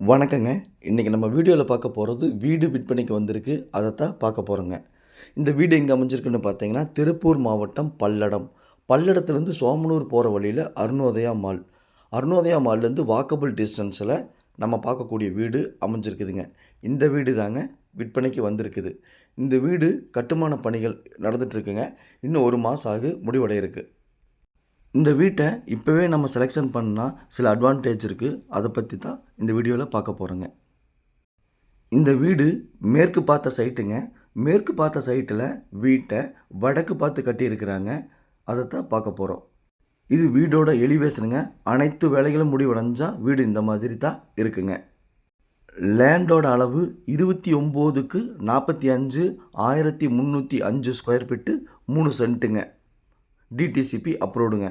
வணக்கங்க. இன்றைக்கி நம்ம வீடியோவில் பார்க்க போகிறது வீடு விற்பனைக்கு வந்திருக்கு. அதைத்தான் பார்க்க போகிறோங்க இந்த வீடு எங்கே அமைஞ்சிருக்குன்னு பார்த்தீங்கன்னா திருப்பூர் மாவட்டம் பல்லடம். பல்லடத்துலேருந்து சோமனூர் போகிற வழியில் அருணோதயா மால். அருணோதயா மால்லேருந்து வாக்கபிள் டிஸ்டன்ஸில் நம்ம பார்க்கக்கூடிய வீடு அமைஞ்சிருக்குதுங்க. இந்த வீடு தாங்க விற்பனைக்கு வந்திருக்குது. இந்த வீடு கட்டுமான பணிகள் நடந்துகிட்ருக்குங்க இன்னும் ஒரு மாதம் ஆகு முடிவடைய இருக்குது இந்த வீட்டை இப்போவே நம்ம செலெக்ஷன் பண்ணால் சில அட்வான்டேஜ் இருக்குது அதை பற்றி தான் இந்த வீடியோவில் பார்க்க போகிறோங்க இந்த வீடு மேற்கு பார்த்த சைட்டுங்க மேற்கு பார்த்த சைட்டில் வீட்டை வடக்கு பார்த்து கட்டியிருக்கிறாங்க. அதை தான் பார்க்க போகிறோம் இது வீடோட எலிவேஷனுங்க அனைத்து வேலைகளும் முடிவடைஞ்சால் வீடு இந்த மாதிரி தான் இருக்குங்க. லேண்டோட அளவு இருபத்தி ஒம்போதுக்கு நாற்பத்தி அஞ்சு ஆயிரத்தி முந்நூற்றி அஞ்சு ஸ்கொயர் ஃபீட்டு மூணு சென்ட்டுங்க டிடிசிபி அப்ரூவ்டுங்க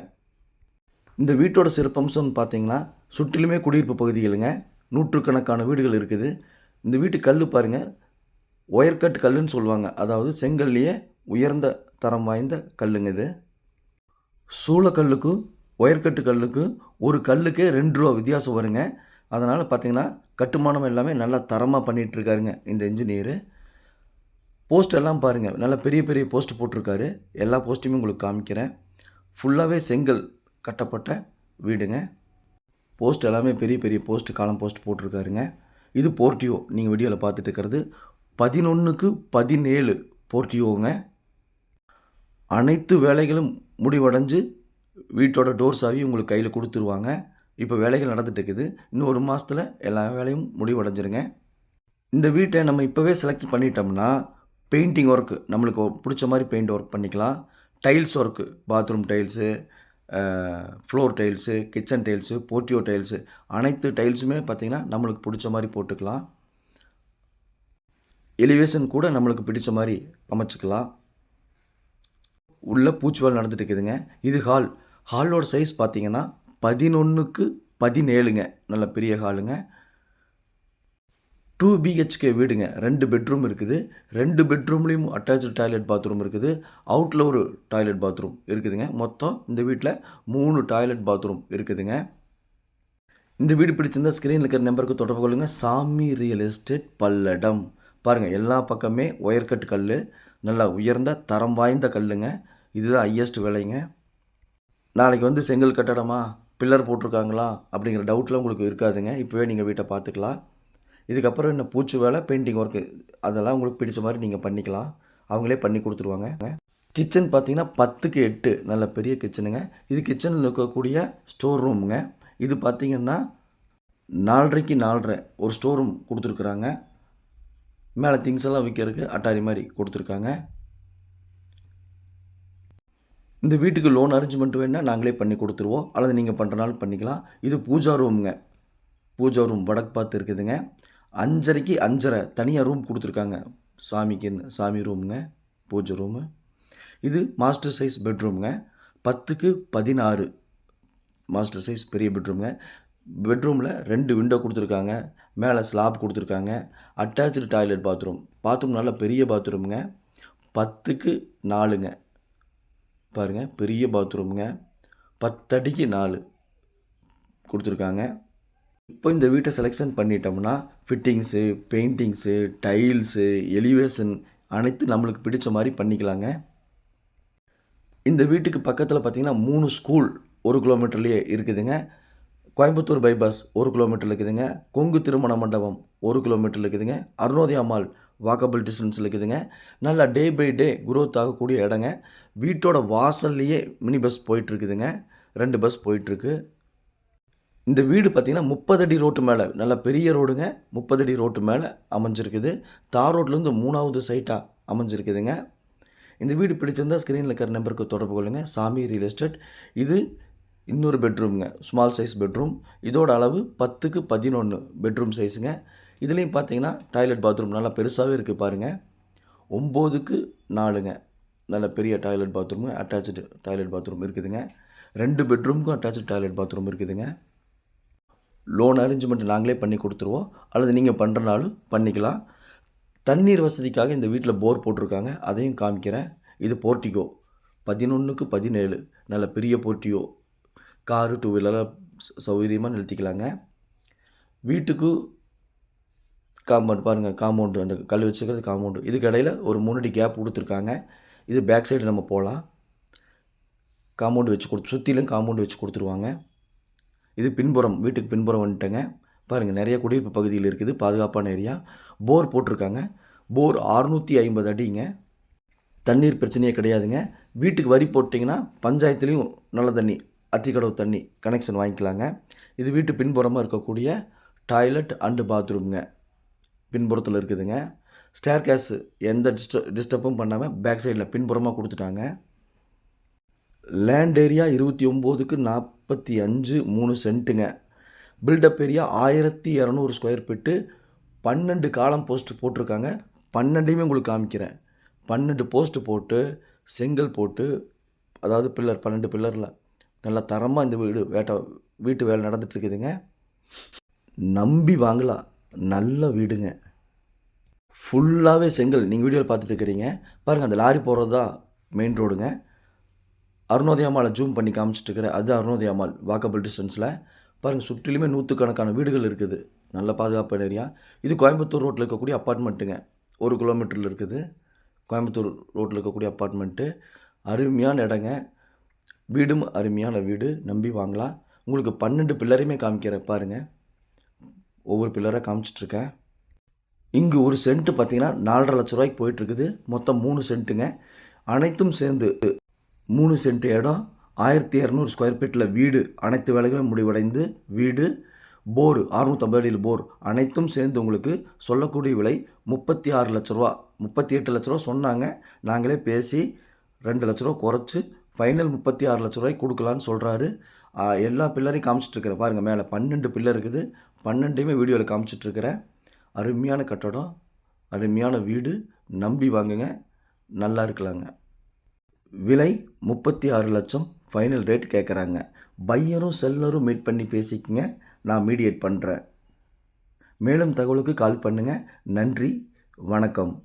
இந்த வீட்டோட சிறப்பம்சம்னு பார்த்தீங்கன்னா சுற்றிலுமே குடியிருப்பு பகுதிகளுங்க. நூற்றுக்கணக்கான வீடுகள் இருக்குது. இந்த வீட்டு கல் பாருங்கள் ஒயர்கட் கல்லுன்னு சொல்லுவாங்க. அதாவது செங்கல்லையே உயர்ந்த தரம் வாய்ந்த கல்லுங்க இது. சூளக்கல்லுக்கும் ஒயர்கட்டு கல்லுக்கும் ஒரு கல்லுக்கே ரெண்டு ரூபா வித்தியாசம் வருங்க. அதனால் பார்த்திங்கன்னா கட்டுமானம் எல்லாமே நல்லா தரமாக பண்ணிகிட்ருக்காருங்க இந்த இன்ஜினியரு. போஸ்ட் எல்லாம் பாருங்கள் நல்லா பெரிய பெரிய போஸ்ட் போட்டிருக்காரு. எல்லா போஸ்ட்டையுமே உங்களுக்கு காமிக்கிறேன். ஃபுல்லாகவே செங்கல். கட்டப்பட்ட வீடுங்க. போஸ்ட் எல்லாமே பெரிய பெரிய போஸ்ட் காலம் போஸ்ட் போட்டிருக்காருங்க. இது போர்ட்டியோ நீங்கள் வீடியோவில் பார்த்துட்டு இருக்கிறது பதினொன்றுக்கு பதினேழு போர்ட்டியோங்க அனைத்து வேலைகளும் முடிவடைஞ்சு வீட்டோட டோர் சாவி உங்களுக்கு கையில் கொடுத்துருவாங்க. இப்போ வேலைகள் நடந்துட்டு இருக்குது. இன்னும் ஒரு மாதத்தில் எல்லா வேலையும் முடிவடைஞ்சிருங்க. இந்த வீட்டை நம்ம இப்போவே செலக்ட் பண்ணிட்டோம்னா பெயிண்டிங் ஒர்க்கு நம்மளுக்கு பிடிச்ச மாதிரி பெயிண்ட் ஒர்க் பண்ணிக்கலாம். Tiles work bathroom tiles floor tiles kitchen tiles portico tiles அனைத்து டைல்ஸுமே பார்த்திங்கன்னா நம்மளுக்கு பிடிச்ச மாதிரி போட்டுக்கலாம். எலிவேஷன் கூட நம்மளுக்கு பிடிச்ச மாதிரி அமைச்சிக்கலாம். உள்ளே பூச்சி வேலை நடந்துட்டு இருக்குதுங்க. இது ஹால் ஹாலோட சைஸ் பார்த்தீங்கன்னா பதினொன்றுக்கு பதினேழுங்க. நல்ல பெரிய ஹாலுங்க டூ பிஹெச்கே வீடுங்க. ரெண்டு பெட்ரூம் இருக்குது. ரெண்டு பெட்ரூம்லேயும் அட்டாச்சு டாய்லெட் பாத்ரூம் இருக்குது. அவுட்டில் ஒரு டாய்லெட் பாத்ரூம் இருக்குதுங்க. மொத்தம் இந்த வீட்டில் மூணு டாய்லெட் பாத்ரூம் இருக்குதுங்க. இந்த வீடு பிடிச்சிருந்தா ஸ்க்ரீனில் இருக்கிற நம்பருக்கு தொடர்பு கொள்ளுங்கள் சாமி ரியல் எஸ்டேட் பல்லடம். பாருங்கள் எல்லா பக்கமே ஒயர்கட் கல் நல்லா உயர்ந்த தரம் வாய்ந்த கல்லுங்க. இதுதான் ஹையஸ்ட் விலைங்க. நாளைக்கு வந்து செங்கல் கட்டடமா? பில்லர் போட்டிருக்காங்களா? அப்படிங்கிற டவுட்லாம் உங்களுக்கு இருக்காதுங்க. இப்போவே நீங்கள் வீட்டை பார்த்துக்கலாம். இதுக்கப்புறம் என்ன பூச்சி வேலை பெயிண்டிங் ஒர்க்கு அதெல்லாம் உங்களுக்கு பிடிச்ச மாதிரி நீங்கள் பண்ணிக்கலாம். அவங்களே பண்ணி கொடுத்துருவாங்க. கிச்சன் பார்த்தீங்கன்னா பத்துக்கு எட்டு நல்ல பெரிய கிச்சனுங்க இது கிச்சனில் இருக்கக்கூடிய ஸ்டோர் ரூமுங்க இது பார்த்தீங்கன்னா நாலரைக்கு நாலரை ஒரு ஸ்டோர் ரூம் கொடுத்துருக்குறாங்க. மேலே திங்ஸ் எல்லாம் விற்கிறதுக்கு அட்டாரி மாதிரி கொடுத்துருக்காங்க. இந்த வீட்டுக்கு லோன் அரேஞ்ச்மெண்ட் வேணால் நாங்களே பண்ணி கொடுத்துருவோம். அல்லது நீங்கள் பண்ணுறனாலும் பண்ணிக்கலாம். இது பூஜா ரூமுங்க பூஜா ரூம் வடக்கு பார்த்து இருக்குதுங்க. அஞ்சரைக்கு அஞ்சரை தனியாக ரூம் கொடுத்துருக்காங்க. சாமிக்கு சாமி ரூமுங்க பூஜை ரூமு இது மாஸ்டர் சைஸ் பெட்ரூமுங்க பத்துக்கு பதினாறு மாஸ்டர் சைஸ் பெரிய பெட்ரூமுங்க பெட்ரூமில் ரெண்டு விண்டோ கொடுத்துருக்காங்க. மேலே ஸ்லாப் கொடுத்துருக்காங்க. அட்டாச்சு டாய்லெட் பாத்ரூம் பாத்ரூம் நல்ல பெரிய பாத்ரூமுங்க பத்துக்கு நாலுங்க. பாருங்கள் பெரிய பாத்ரூமுங்க பத்தடிக்கு நாலு கொடுத்துருக்காங்க. இப்போ இந்த வீட்டை செலெக்ஷன் பண்ணிட்டோம்னா ஃபிட்டிங்ஸு பெயிண்டிங்ஸு டைல்ஸு எலிவேஷன் அனைத்து நம்மளுக்கு பிடிச்ச மாதிரி பண்ணிக்கலாங்க. இந்த வீட்டுக்கு பக்கத்தில் பார்த்திங்கன்னா மூணு ஸ்கூல் ஒரு கிலோமீட்டர்லேயே இருக்குதுங்க. கோயம்புத்தூர் பைபாஸ் ஒரு கிலோமீட்டர் இருக்குதுங்க. கொங்கு திருமண மண்டபம் ஒரு கிலோமீட்டர் இருக்குதுங்க. அருணோதய மால் வாக்கபிள் டிஸ்டன்ஸ் இருக்குதுங்க. நல்லா டே பை டே குரோத் ஆகக்கூடிய இடங்க. வீட்டோட வாசல்லையே மினி பஸ் போயிட்டுருக்குதுங்க ரெண்டு பஸ் போயிட்டுருக்கு இந்த வீடு பார்த்திங்கன்னா முப்பது அடி ரோட்டு மேலே நல்ல பெரிய ரோடுங்க. முப்பது அடி ரோட்டு மேலே அமைஞ்சிருக்குது. தார் ரோட்லேருந்து மூணாவது சைட்டாக அமைஞ்சிருக்குதுங்க. இந்த வீடு பிடிச்சிருந்தால் ஸ்க்ரீனில் இருக்கிற நம்பருக்கு தொடர்பு கொள்ளுங்கள் சாமி ரியல் எஸ்டேட் இது இன்னொரு பெட்ரூம்ங்க ஸ்மால் சைஸ் பெட்ரூம் இதோட அளவு பத்துக்கு பதினொன்று பெட்ரூம் சைஸுங்க இதுலேயும் பார்த்தீங்கன்னா டாய்லெட் பாத்ரூம் நல்லா பெருசாகவே இருக்குது பாருங்கள் ஒம்போதுக்கு நாலுங்க. நல்ல பெரிய toilet bathroom attach toilet bathroom இருக்குதுங்க. ரெண்டு பெட்ரூமுக்கும் அட்டாச்சு டாய்லெட் பாத்ரூம் இருக்குதுங்க. லோன் அரேஞ்ச்மெண்ட் நாங்களே பண்ணி கொடுத்துருவோம். அல்லது நீங்கள் பண்ணுறனாலும் பண்ணிக்கலாம். தண்ணீர் வசதிக்காக இந்த வீட்டில் போர் போட்டிருக்காங்க. அதையும் காமிக்கிறேன். இது போர்ட்டிகோ. பதினொன்றுக்கு பதினேழு. நல்ல பெரிய போர்ட்டியோ காரு டூ வீலரில் சௌகரியமாக நிறுத்திக்கலாங்க. வீட்டுக்கு காம்பவுண்ட் பாருங்கள் காம்பவுண்டு அந்த கல் வச்சுக்கிறது காம்பவுண்டு இதுக்கு இடையில ஒரு மூணடி கேப் கொடுத்துருக்காங்க. இது பேக் சைடு நம்ம போகலாம். காம்பவுண்டு வச்சு கொடுத்து சுற்றிலும் காம்பவுண்டு வச்சு கொடுத்துருவாங்க. இது பின்புறம் வீட்டுக்கு பின்புறம் வந்துட்டேங்க. பாருங்கள் நிறைய குடியிருப்பு பகுதியில் இருக்குது பாதுகாப்பான ஏரியா. போர் போட்டிருக்காங்க. போர் அறுநூற்றி ஐம்பது அடிங்க. தண்ணீர் பிரச்சனையே கிடையாதுங்க. வீட்டுக்கு வரி போட்டிங்கன்னா பஞ்சாயத்துலேயும் நல்ல தண்ணி அத்திக்கடவு தண்ணி கனெக்ஷன் வாங்கிக்கலாங்க. இது வீட்டு பின்புறமாக இருக்கக்கூடிய டாய்லெட் அண்டு பாத்ரூம்ங்க பின்புறத்தில் இருக்குதுங்க. ஸ்டேர் கேஸு எந்த டிஸ்ட டிஸ்டர்பும் பண்ணாமல் பேக் சைடில் பின்புறமாக கொடுத்துட்டாங்க. லேண்ட் ஏரியா இருபத்தி ஒம்போதுக்கு நாற்பத்தி அஞ்சு மூணு சென்ட்டுங்க பில்டப் ஏரியா ஆயிரத்தி இரநூறு ஸ்கொயர் ஃபீட்டு பன்னெண்டு காலம் போஸ்ட் போட்டிருக்காங்க. பன்னெண்டையுமே உங்களுக்கு காமிக்கிறேன். பன்னெண்டு போஸ்ட் போட்டு செங்கல் போட்டு அதாவது பில்லர் பன்னெண்டு பில்லரில் நல்லா தரமாக இந்த வீடு வேட்டை வீட்டு வேலை நடந்துட்டுருக்குதுங்க. நம்பி வாங்கலாம். நல்ல வீடுங்க. ஃபுல்லாகவே செங்கல் நீங்கள் வீடியோவில் பார்த்துட்டு இருக்கிறீங்க பாருங்கள் அந்த லாரி போகிறது தான் மெயின் ரோடுங்க அருணோதயமாலை ஜூம் பண்ணி காமிச்சிட்டு இருக்கிறேன் அது அருணோதயமால் வாக்கபிள் டிஸ்டன்ஸில் பாருங்கள் சுற்றிலுமே நூற்றுக்கணக்கான வீடுகள் இருக்குது. நல்ல பாதுகாப்பான ஏரியா. இது கோயம்புத்தூர் ரோட்டில் இருக்கக்கூடிய அப்பார்ட்மெண்ட்டுங்க ஒரு கிலோமீட்டரில் இருக்குது. கோயம்புத்தூர் ரோட்டில் இருக்கக்கூடிய அப்பார்ட்மெண்ட்டு அருமையான இடங்க. வீடும் அருமையான வீடு. நம்பி வாங்கலாம். உங்களுக்கு பன்னெண்டு பில்லரையுமே காமிக்கிறேன் பாருங்கள் ஒவ்வொரு பில்லராக காமிச்சிட்ருக்கேன். இங்கு ஒரு சென்ட்டு பார்த்தீங்கன்னா நாலரை லட்ச ரூபாய்க்கு போயிட்டுருக்குது மொத்தம் மூணு சென்ட்டுங்க அனைத்தும் சேர்ந்து மூணு சென்ட் இடம் ஆயிரத்தி இரநூறு ஸ்கொயர் ஃபீட்டில் வீடு. அனைத்து வேலைகளும் முடிவடைந்து வீடு போர் அறுநூற்றம்பது அடியில் போர். அனைத்தும் சேர்ந்து உங்களுக்கு சொல்லக்கூடிய விலை முப்பத்தி ஆறு லட்ச ரூபா. முப்பத்தி எட்டு லட்ச ரூபா சொன்னாங்க. நாங்களே பேசி ரெண்டு லட்ச ரூபா குறைச்சி ஃபைனல் முப்பத்தி ஆறு லட்ச ரூபாய்க்கு கொடுக்கலான்னு சொல்கிறாரு எல்லா பில்லரையும் காமிச்சிட்ருக்கிறேன் பாருங்கள் மேலே பன்னெண்டு பில்லர் இருக்குது. பன்னெண்டையுமே வீடியோவில் காமிச்சிட்ருக்கிறேன் அருமையான கட்டடம் அருமையான வீடு. நம்பி வாங்குங்க. நல்லா இருக்கலாங்க. விலை முப்பத்தி ஆறு லட்சம். ஃபைனல் ரேட் கேட்குறாங்க பையரும் செல்லரும் மீட் பண்ணி பேசிக்கங்க. நான் மீடியேட் பண்ணுறேன் மேலும் தகவலுக்கு கால் பண்ணுங்கள் நன்றி. வணக்கம்.